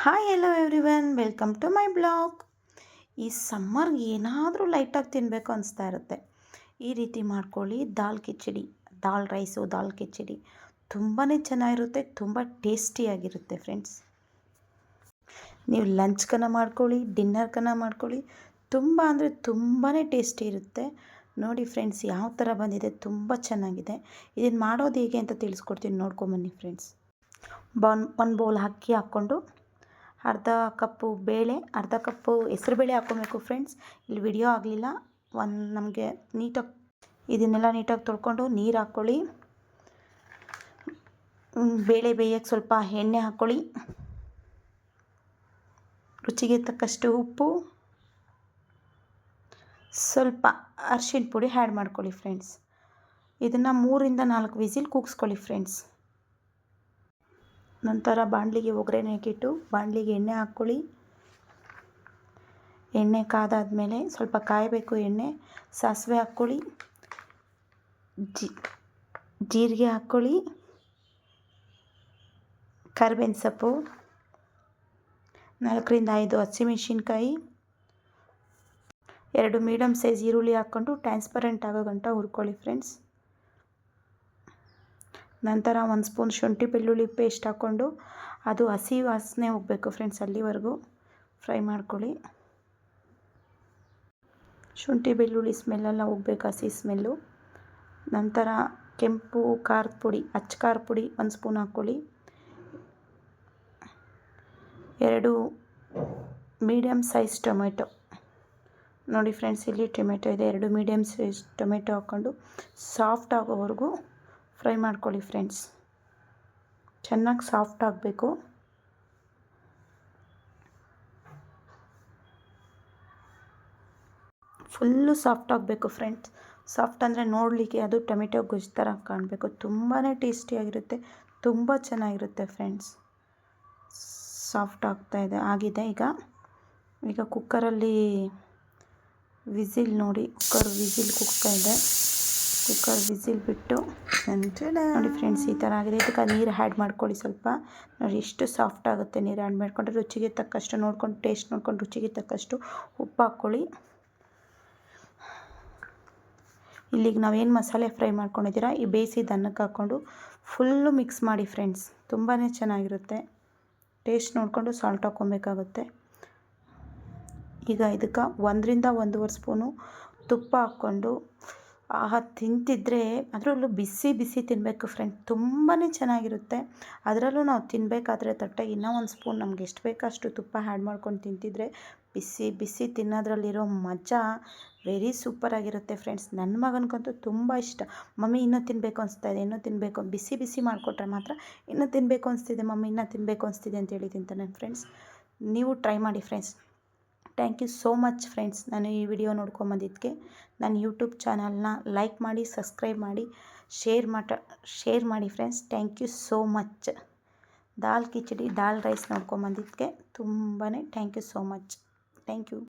Hi hello everyone welcome to my blog ಈ ಸಮ್ಮರ್ಗೆ ಏನಾದರೂ ಲೈಟಾಗಿ ತಿನ್ನಬೇಕು ಅನಿಸ್ತಾ ಇರುತ್ತೆ. ಈ ರೀತಿ ಮಾಡ್ಕೊಳ್ಳಿ. ದಾಲ್ ಕಿಚಡಿ, ದಾಲ್ ರೈಸು ದಾಲ್ ಕಿಚಡಿ ತುಂಬಾ ಚೆನ್ನಾಗಿರುತ್ತೆ, ತುಂಬ ಟೇಸ್ಟಿಯಾಗಿರುತ್ತೆ ಫ್ರೆಂಡ್ಸ್ ನೀವು ಲಂಚ್ಕನ ಮಾಡ್ಕೊಳ್ಳಿ ಡಿನ್ನರ್ಕನ ಮಾಡ್ಕೊಳ್ಳಿ. ತುಂಬ ಅಂದರೆ ತುಂಬಾ ಟೇಸ್ಟಿ ಇರುತ್ತೆ. ನೋಡಿ ಫ್ರೆಂಡ್ಸ್ ಯಾವ ಥರ ಬಂದಿದೆ, ತುಂಬ ಚೆನ್ನಾಗಿದೆ. ಇದನ್ನು ಮಾಡೋದು ಹೇಗೆ ಅಂತ ತಿಳಿಸ್ಕೊಡ್ತೀನಿ. ನೋಡ್ಕೊಂಬನ್ನಿ ಫ್ರೆಂಡ್ಸ್ ಬನ್, ಒಂದು ಬೌಲ್ ಅಕ್ಕಿ ಹಾಕ್ಕೊಂಡು ಅರ್ಧ ಕಪ್ಪು ಬೇಳೆ, ಅರ್ಧ ಕಪ್ಪು ಹೆಸ್ರುಬೇಳೆ ಹಾಕ್ಕೊಬೇಕು ಫ್ರೆಂಡ್ಸ್ ಇಲ್ಲಿ ವಿಡಿಯೋ ಆಗಲಿಲ್ಲ. ಒಂದು ನಮಗೆ ನೀಟಾಗಿ ಇದನ್ನೆಲ್ಲ ನೀಟಾಗಿ ತೊಳ್ಕೊಂಡು ನೀರು ಹಾಕ್ಕೊಳ್ಳಿ ಬೇಳೆ ಬೇಯೋಕ್ಕೆ ಸ್ವಲ್ಪ ಎಣ್ಣೆ ಹಾಕ್ಕೊಳ್ಳಿ ರುಚಿಗೆ ತಕ್ಕಷ್ಟು ಉಪ್ಪು. ಸ್ವಲ್ಪ ಅರ್ಶಿಣ ಪುಡಿ ಆ್ಯಡ್ ಮಾಡ್ಕೊಳ್ಳಿ ಫ್ರೆಂಡ್ಸ್ ಇದನ್ನು ಮೂರಿಂದ ನಾಲ್ಕು ವಿಸಿಲ್ ಕೂಗಿಸ್ಕೊಳ್ಳಿ ಫ್ರೆಂಡ್ಸ್ ನಂತರ ಬಾಣಲಿಗೆ ಒಗ್ಗರಣೆ ಹಾಕಿಟ್ಟು ಬಾಣಲಿಗೆ ಎಣ್ಣೆ ಹಾಕ್ಕೊಳ್ಳಿ. ಎಣ್ಣೆ ಕಾದಾದಮೇಲೆ ಸ್ವಲ್ಪ ಕಾಯಬೇಕು ಎಣ್ಣೆ. ಸಾಸಿವೆ ಹಾಕ್ಕೊಳ್ಳಿ. ಜಿ, ಜೀರಿಗೆ ಹಾಕ್ಕೊಳ್ಳಿ. ಕರ್ಬೇವಿನ ಸೊಪ್ಪು. ನಾಲ್ಕರಿಂದ ಐದು ಹಸಿಮೆಣ್ಸಿನ್ಕಾಯಿ. ಎರಡು ಮೀಡಿಯಮ್ ಸೈಜ್ ಈರುಳ್ಳಿ ಹಾಕ್ಕೊಂಡು ಟ್ರಾನ್ಸ್ಪರೆಂಟ್ ಆಗೋ ಗಂಟ ಹುರ್ಕೊಳ್ಳಿ ಫ್ರೆಂಡ್ಸ್. ನಂತರ ಒಂದು ಸ್ಪೂನ್ ಶುಂಠಿ ಬೆಳ್ಳುಳ್ಳಿ ಪೇಸ್ಟ್ ಹಾಕ್ಕೊಂಡು ಅದು ಹಸಿ ವಾಸನೆ ಹೋಗಬೇಕು ಫ್ರೆಂಡ್ಸ್ ಅಲ್ಲಿವರೆಗೂ. ಫ್ರೈ ಮಾಡ್ಕೊಳ್ಳಿ. ಶುಂಠಿ ಬೆಳ್ಳುಳ್ಳಿ ಸ್ಮೆಲ್ಲೆಲ್ಲ ಹೋಗ್ಬೇಕು ಹಸಿ ಸ್ಮೆಲ್ಲು ನಂತರ ಕೆಂಪು ಖಾರದ ಪುಡಿ, ಅಚ್ಚ ಖಾರ ಪುಡಿ ಒಂದು ಸ್ಪೂನ್ ಹಾಕ್ಕೊಳ್ಳಿ. ಎರಡು ಮೀಡಿಯಮ್ ಸೈಜ್ ಟೊಮೆಟೊ ನೋಡಿ ಫ್ರೆಂಡ್ಸ್ ಇಲ್ಲಿ ಟೊಮೆಟೊ ಇದೆ. ಎರಡು ಮೀಡಿಯಮ್ ಸೈಜ್ ಟೊಮೆಟೊ ಹಾಕ್ಕೊಂಡು ಸಾಫ್ಟ್ ಆಗೋವರೆಗೂ ಫ್ರೈ ಮಾಡ್ಕೊಳ್ಳಿ ಫ್ರೆಂಡ್ಸ್. ಚೆನ್ನಾಗಿ ಸಾಫ್ಟ್ ಆಗಬೇಕು. ಫುಲ್ಲು ಸಾಫ್ಟ್ ಆಗಬೇಕು ಫ್ರೆಂಡ್ಸ್. ಸಾಫ್ಟ್ ಅಂದರೆ ನೋಡಲಿಕ್ಕೆ ಅದು ಟೊಮೆಟೊ ಗೊಜ್ಜು ಥರ ಕಾಣಬೇಕು. ತುಂಬಾ ಟೇಸ್ಟಿಯಾಗಿರುತ್ತೆ ತುಂಬ ಚೆನ್ನಾಗಿರುತ್ತೆ ಫ್ರೆಂಡ್ಸ್. ಸಾಫ್ಟ್ ಆಗ್ತಾ ಇದೆ. ಆಗಿದೆ ಈಗ. ಈಗ ಕುಕ್ಕರಲ್ಲಿ ವಿಸಿಲ್ ನೋಡಿ. ಕುಕ್ಕರ್ ವಿಸಿಲ್ ಕುಗ್ತಾ ಇದೆ. ಕುಕ್ಕರ್ ವಿಸಿಲ್ ಬಿಟ್ಟು ನೋಡಿ ಫ್ರೆಂಡ್ಸ್ ಈ ಥರ ಆಗಿದೆ. ಇದಕ್ಕೆ ನೀರು ಆ್ಯಡ್ ಮಾಡ್ಕೊಳ್ಳಿ ಸ್ವಲ್ಪ. ನೋಡಿ ಎಷ್ಟು ಸಾಫ್ಟ್ ಆಗುತ್ತೆ ನೀರು ಆ್ಯಡ್ ಮಾಡಿಕೊಂಡ್ರೆ ರುಚಿಗೆ ತಕ್ಕಷ್ಟು ನೋಡ್ಕೊಂಡು ಟೇಸ್ಟ್ ನೋಡ್ಕೊಂಡು ರುಚಿಗೆ ತಕ್ಕಷ್ಟು ಉಪ್ಪು ಹಾಕ್ಕೊಳ್ಳಿ. ಇಲ್ಲಿಗೆ ನಾವೇನು ಮಸಾಲೆ ಫ್ರೈ ಮಾಡ್ಕೊಂಡಿದ್ದೀರಾ? ಈ ಬೇಯಿಸಿದ ಅನ್ನಕ್ಕೆ ಹಾಕ್ಕೊಂಡು ಫುಲ್ಲು ಮಿಕ್ಸ್ ಮಾಡಿ ಫ್ರೆಂಡ್ಸ್ ತುಂಬಾ ಚೆನ್ನಾಗಿರುತ್ತೆ. ಟೇಸ್ಟ್ ನೋಡಿಕೊಂಡು ಸಾಲ್ಟ್ ಹಾಕ್ಕೊಬೇಕಾಗುತ್ತೆ. ಈಗ ಇದಕ್ಕೆ ಒಂದರಿಂದ ಒಂದೂವರೆ ಸ್ಪೂನು ತುಪ್ಪ ಹಾಕ್ಕೊಂಡು ಆಹಾ, ತಿಂತಿದ್ರೆ ಅದರಲ್ಲೂ ಬಿಸಿ ಬಿಸಿ ತಿನ್ನಬೇಕು ಫ್ರೆಂಡ್ ತುಂಬಾ ಚೆನ್ನಾಗಿರುತ್ತೆ. ಅದರಲ್ಲೂ ನಾವು ತಿನ್ನಬೇಕಾದ್ರೆ ತಟ್ಟೆಗೆ ಇನ್ನೂ ಒಂದು ಸ್ಪೂನ್ ನಮ್ಗೆ ಎಷ್ಟು ಬೇಕೋ ಅಷ್ಟು ತುಪ್ಪ ಆ್ಯಡ್ ಮಾಡ್ಕೊಂಡು ತಿಂತಿದ್ರೆ ಬಿಸಿ ಬಿಸಿ ತಿನ್ನೋದ್ರಲ್ಲಿರೋ ಮಜಾ ವೆರಿ ಸೂಪರಾಗಿರುತ್ತೆ ಫ್ರೆಂಡ್ಸ್ ನನ್ನ ಮಗನಿಗಂತೂ ತುಂಬ ಇಷ್ಟ. ಮಮ್ಮಿ ಇನ್ನೂ ತಿನ್ನಬೇಕು ಅನಿಸ್ತಾ ಇದೆ, ಇನ್ನೂ ತಿನ್ನಬೇಕು ಬಿಸಿ ಬಿಸಿ ಮಾಡಿಕೊಟ್ರೆ ಮಾತ್ರ ಇನ್ನೂ ತಿನ್ನಬೇಕು ಅನಿಸ್ತಿದೆ ಮಮ್ಮಿ, ಇನ್ನೂ ತಿನ್ನಬೇಕು ಅನಿಸ್ತಿದೆ ಅಂತೇಳಿ ತಿಂತಾನೆ ಫ್ರೆಂಡ್ಸ್ ನೀವು ಟ್ರೈ ಮಾಡಿ friends thank you so much friends ನಾನು ಈ ವಿಡಿಯೋ ನೋಡ್ಕೊಂಬಂದಿದ್ದಕ್ಕೆ ನನ್ನ ಯೂಟ್ಯೂಬ್ ಚಾನಲ್ನ ಲೈಕ್ ಮಾಡಿ, ಸಬ್ಸ್ಕ್ರೈಬ್ ಮಾಡಿ, ಶೇರ್ ಮಾಟ ಶೇರ್ ಮಾಡಿ friends. Thank you so much. Dal khichdi, dal rice ನೋಡ್ಕೊಂಬಂದಿದ್ದಕ್ಕೆ ತುಂಬಾ thank you so much. Thank you.